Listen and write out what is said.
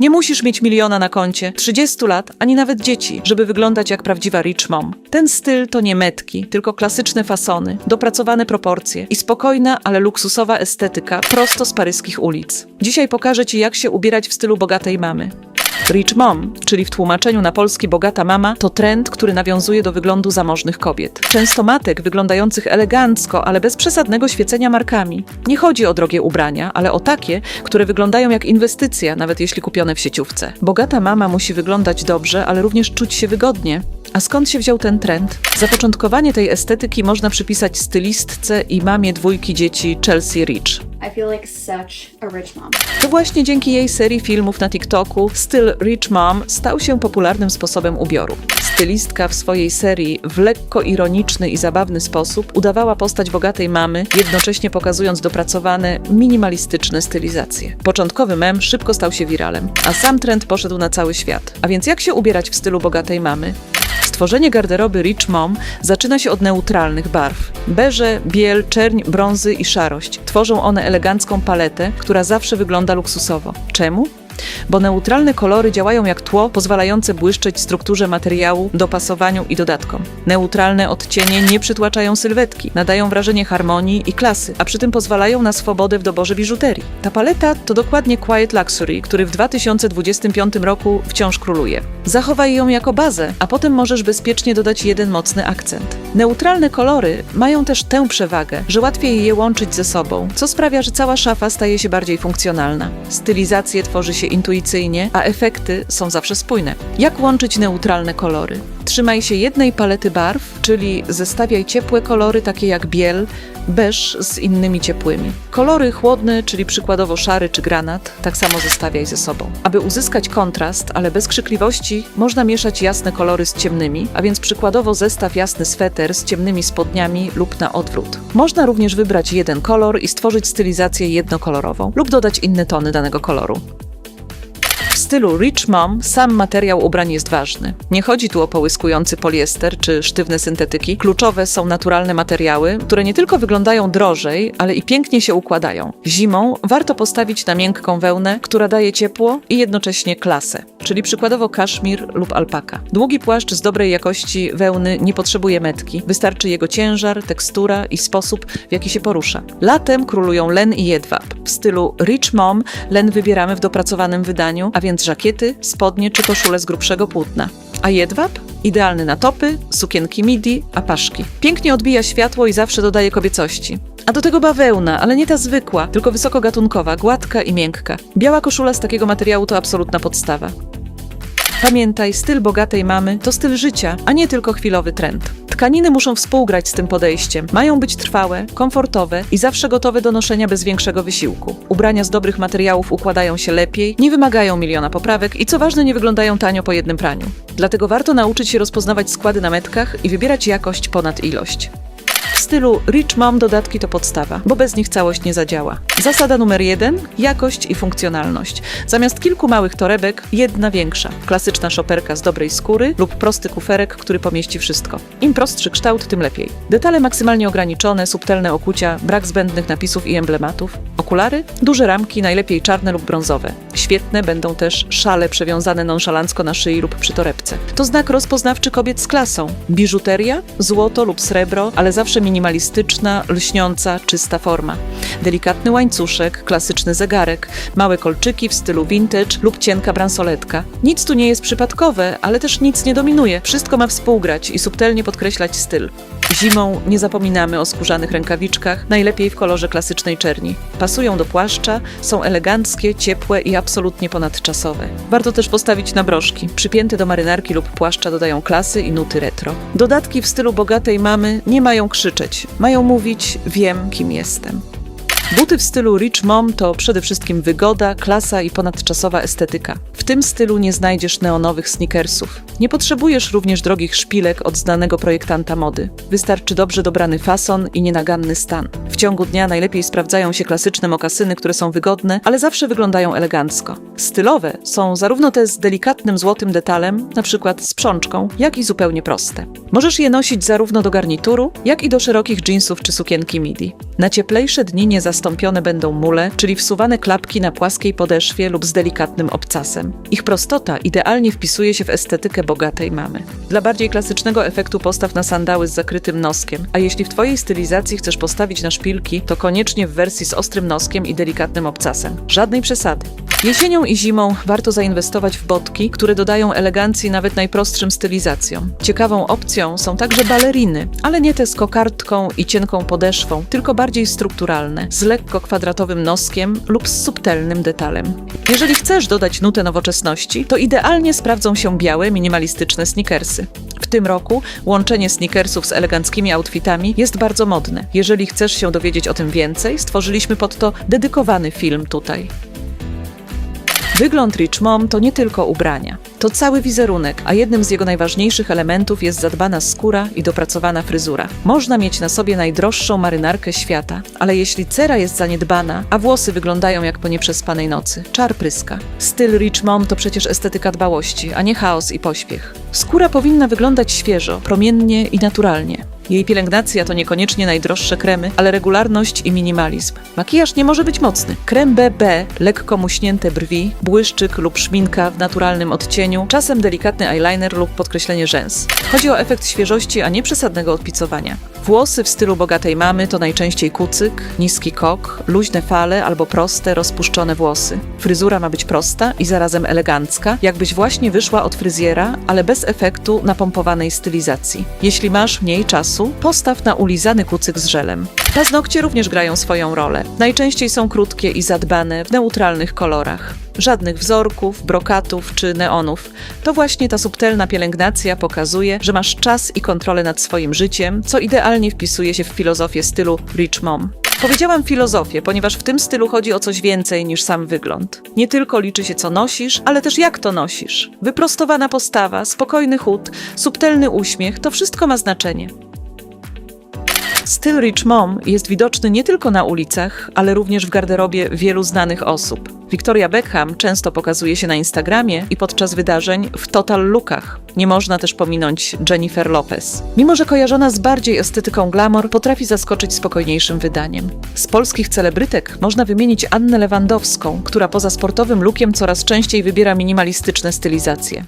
Nie musisz mieć miliona na koncie, 30 lat, ani nawet dzieci, żeby wyglądać jak prawdziwa rich mom. Ten styl to nie metki, tylko klasyczne fasony, dopracowane proporcje i spokojna, ale luksusowa estetyka prosto z paryskich ulic. Dzisiaj pokażę Ci, jak się ubierać w stylu bogatej mamy. Rich mom, czyli w tłumaczeniu na polski bogata mama, to trend, który nawiązuje do wyglądu zamożnych kobiet. Często matek wyglądających elegancko, ale bez przesadnego świecenia markami. Nie chodzi o drogie ubrania, ale o takie, które wyglądają jak inwestycja, nawet jeśli kupione w sieciówce. Bogata mama musi wyglądać dobrze, ale również czuć się wygodnie. A skąd się wziął ten trend? Zapoczątkowanie tej estetyki można przypisać stylistce i mamie dwójki dzieci Chelsea Rich. To właśnie dzięki jej serii filmów na TikToku styl Rich Mom stał się popularnym sposobem ubioru. Stylistka w swojej serii w lekko ironiczny i zabawny sposób udawała postać bogatej mamy, jednocześnie pokazując dopracowane, minimalistyczne stylizacje. Początkowy mem szybko stał się wiralem, a sam trend poszedł na cały świat. A więc jak się ubierać w stylu bogatej mamy? Stworzenie garderoby Rich Mom zaczyna się od neutralnych barw. Beże, biel, czerń, brązy i szarość. Tworzą one elegancką paletę, która zawsze wygląda luksusowo. Czemu? Bo neutralne kolory działają jak tło pozwalające błyszczeć strukturze materiału, dopasowaniu i dodatkom. Neutralne odcienie nie przytłaczają sylwetki, nadają wrażenie harmonii i klasy, a przy tym pozwalają na swobodę w doborze biżuterii. Ta paleta to dokładnie Quiet Luxury, który w 2025 roku wciąż króluje. Zachowaj ją jako bazę, a potem możesz bezpiecznie dodać jeden mocny akcent. Neutralne kolory mają też tę przewagę, że łatwiej je łączyć ze sobą, co sprawia, że cała szafa staje się bardziej funkcjonalna. Stylizację tworzy się intuicyjnie, a efekty są zawsze spójne. Jak łączyć neutralne kolory? Trzymaj się jednej palety barw, czyli zestawiaj ciepłe kolory takie jak biel, beż z innymi ciepłymi. Kolory chłodne, czyli przykładowo szary czy granat, tak samo zestawiaj ze sobą. Aby uzyskać kontrast, ale bez krzykliwości, można mieszać jasne kolory z ciemnymi, a więc przykładowo zestaw jasny sweter z ciemnymi spodniami lub na odwrót. Można również wybrać jeden kolor i stworzyć stylizację jednokolorową lub dodać inne tony danego koloru. Stylu Rich Mom sam materiał ubrań jest ważny. Nie chodzi tu o połyskujący poliester czy sztywne syntetyki. Kluczowe są naturalne materiały, które nie tylko wyglądają drożej, ale i pięknie się układają. Zimą warto postawić na miękką wełnę, która daje ciepło i jednocześnie klasę, czyli przykładowo kaszmir lub alpaka. Długi płaszcz z dobrej jakości wełny nie potrzebuje metki. Wystarczy jego ciężar, tekstura i sposób, w jaki się porusza. Latem królują len i jedwab. W stylu Rich Mom len wybieramy w dopracowanym wydaniu, a więc żakiety, spodnie czy koszule z grubszego płótna. A jedwab? Idealny na topy, sukienki midi, a paszki. Pięknie odbija światło i zawsze dodaje kobiecości. A do tego bawełna, ale nie ta zwykła, tylko wysokogatunkowa, gładka i miękka. Biała koszula z takiego materiału to absolutna podstawa. Pamiętaj, styl bogatej mamy to styl życia, a nie tylko chwilowy trend. Tkaniny muszą współgrać z tym podejściem. Mają być trwałe, komfortowe i zawsze gotowe do noszenia bez większego wysiłku. Ubrania z dobrych materiałów układają się lepiej, nie wymagają miliona poprawek i co ważne, nie wyglądają tanio po jednym praniu. Dlatego warto nauczyć się rozpoznawać składy na metkach i wybierać jakość ponad ilość. W stylu Rich Mom dodatki to podstawa, bo bez nich całość nie zadziała. Zasada numer jeden: jakość i funkcjonalność. Zamiast kilku małych torebek, jedna większa. Klasyczna szoperka z dobrej skóry lub prosty kuferek, który pomieści wszystko. Im prostszy kształt, tym lepiej. Detale maksymalnie ograniczone, subtelne okucia, brak zbędnych napisów i emblematów. Okulary? Duże ramki, najlepiej czarne lub brązowe. Świetne będą też szale przewiązane nonszalancko na szyi lub przy torebce. To znak rozpoznawczy kobiet z klasą. Biżuteria? Złoto lub srebro, ale zawsze minimalistyczna, lśniąca, czysta forma. Delikatny łańcuszek, klasyczny zegarek, małe kolczyki w stylu vintage lub cienka bransoletka. Nic tu nie jest przypadkowe, ale też nic nie dominuje. Wszystko ma współgrać i subtelnie podkreślać styl. Zimą nie zapominamy o skórzanych rękawiczkach, najlepiej w kolorze klasycznej czerni. Pasują do płaszcza, są eleganckie, ciepłe i absolutnie ponadczasowe. Warto też postawić na broszki. Przypięte do marynarki lub płaszcza dodają klasy i nuty retro. Dodatki w stylu bogatej mamy nie mają krzyczeć, mają mówić wiem kim jestem. Buty w stylu Rich Mom to przede wszystkim wygoda, klasa i ponadczasowa estetyka. W tym stylu nie znajdziesz neonowych sneakersów. Nie potrzebujesz również drogich szpilek od znanego projektanta mody. Wystarczy dobrze dobrany fason i nienaganny stan. W ciągu dnia najlepiej sprawdzają się klasyczne mokasyny, które są wygodne, ale zawsze wyglądają elegancko. Stylowe są zarówno te z delikatnym złotym detalem, przykład z przączką, jak i zupełnie proste. Możesz je nosić zarówno do garnituru, jak i do szerokich jeansów czy sukienki midi. Na cieplejsze dni nie zastanawiaj zastąpione będą mule, czyli wsuwane klapki na płaskiej podeszwie lub z delikatnym obcasem. Ich prostota idealnie wpisuje się w estetykę bogatej mamy. Dla bardziej klasycznego efektu postaw na sandały z zakrytym noskiem, a jeśli w Twojej stylizacji chcesz postawić na szpilki, to koniecznie w wersji z ostrym noskiem i delikatnym obcasem. Żadnej przesady. Jesienią i zimą warto zainwestować w botki, które dodają elegancji nawet najprostszym stylizacjom. Ciekawą opcją są także baleriny, ale nie te z kokardką i cienką podeszwą, tylko bardziej strukturalne, z lekko kwadratowym noskiem lub z subtelnym detalem. Jeżeli chcesz dodać nutę nowoczesności, to idealnie sprawdzą się białe, minimalistyczne sneakersy. W tym roku łączenie sneakersów z eleganckimi outfitami jest bardzo modne. Jeżeli chcesz się dowiedzieć o tym więcej, stworzyliśmy pod to dedykowany film tutaj. Wygląd Rich Mom to nie tylko ubrania. To cały wizerunek, a jednym z jego najważniejszych elementów jest zadbana skóra i dopracowana fryzura. Można mieć na sobie najdroższą marynarkę świata, ale jeśli cera jest zaniedbana, a włosy wyglądają jak po nieprzespanej nocy, czar pryska. Styl Rich Mom to przecież estetyka dbałości, a nie chaos i pośpiech. Skóra powinna wyglądać świeżo, promiennie i naturalnie. Jej pielęgnacja to niekoniecznie najdroższe kremy, ale regularność i minimalizm. Makijaż nie może być mocny. Krem BB, lekko muśnięte brwi, błyszczyk lub szminka w naturalnym odcieniu, czasem delikatny eyeliner lub podkreślenie rzęs. Chodzi o efekt świeżości, a nie przesadnego odpicowania. Włosy w stylu bogatej mamy to najczęściej kucyk, niski kok, luźne fale albo proste, rozpuszczone włosy. Fryzura ma być prosta i zarazem elegancka, jakbyś właśnie wyszła od fryzjera, ale bez efektu napompowanej stylizacji. Jeśli masz mniej czasu, postaw na ulizany kucyk z żelem. Paznokcie również grają swoją rolę. Najczęściej są krótkie i zadbane, w neutralnych kolorach. Żadnych wzorków, brokatów czy neonów. To właśnie ta subtelna pielęgnacja pokazuje, że masz czas i kontrolę nad swoim życiem, co idealnie wpisuje się w filozofię stylu Rich Mom. Powiedziałam filozofię, ponieważ w tym stylu chodzi o coś więcej niż sam wygląd. Nie tylko liczy się co nosisz, ale też jak to nosisz. Wyprostowana postawa, spokojny chód, subtelny uśmiech to wszystko ma znaczenie. Styl Rich Mom jest widoczny nie tylko na ulicach, ale również w garderobie wielu znanych osób. Victoria Beckham często pokazuje się na Instagramie i podczas wydarzeń w total lookach. Nie można też pominąć Jennifer Lopez. Mimo, że kojarzona z bardziej estetyką glamour, potrafi zaskoczyć spokojniejszym wydaniem. Z polskich celebrytek można wymienić Annę Lewandowską, która poza sportowym lookiem coraz częściej wybiera minimalistyczne stylizacje.